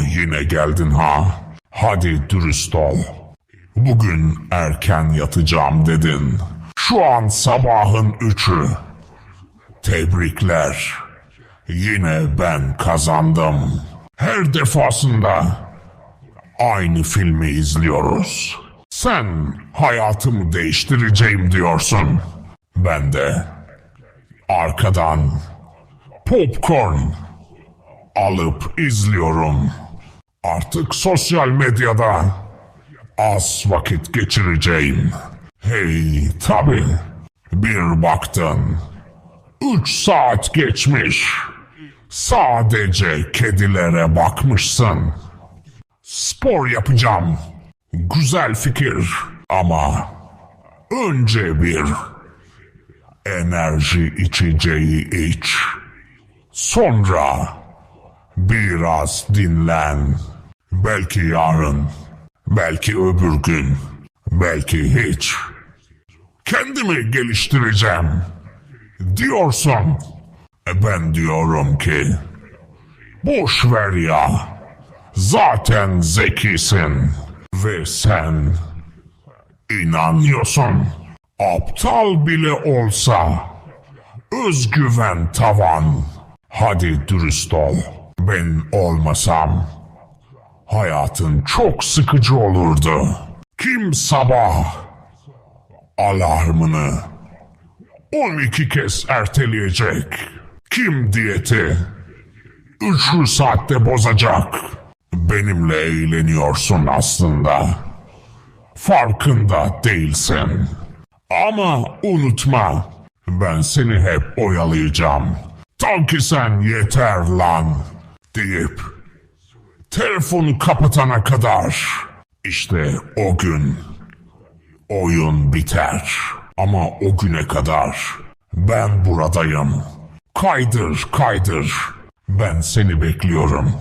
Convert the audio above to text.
yine geldin ha. Hadi dürüst ol. Bugün erken yatacağım dedin. Şu an sabahın üçü. Tebrikler. Yine ben kazandım. Her defasında aynı filmi izliyoruz. Sen hayatımı değiştireceğim diyorsun. Ben de arkadan popcorn alıp izliyorum. Artık sosyal medyada az vakit geçireceğim. Hey tabi bir baktın. Üç saat geçmiş. Sadece kedilere bakmışsın. Spor yapacağım. Güzel fikir ama önce bir enerji içeceği iç. Sonra biraz dinlen. Belki yarın, belki öbür gün, belki hiç. Kendimi geliştireceğim. Diyorsun. E Ben diyorum ki boş ver ya. Zaten zekisin ve sen inanıyorsun. Aptal bile olsa özgüven tavan. Hadi dürüst ol. Ben olmasam hayatın çok sıkıcı olurdu. Kim sabah alarmını 12 kez erteleyecek? Kim diyeti 3 saatte bozacak? Benimle eğleniyorsun aslında. Farkında değilsin. Ama unutma, ben seni hep oyalayacağım. Ta ki sen yeter lan deyip telefonu kapatana kadar işte o gün oyun biter. Ama o güne kadar ben buradayım. Kaydır kaydır. Ben seni bekliyorum.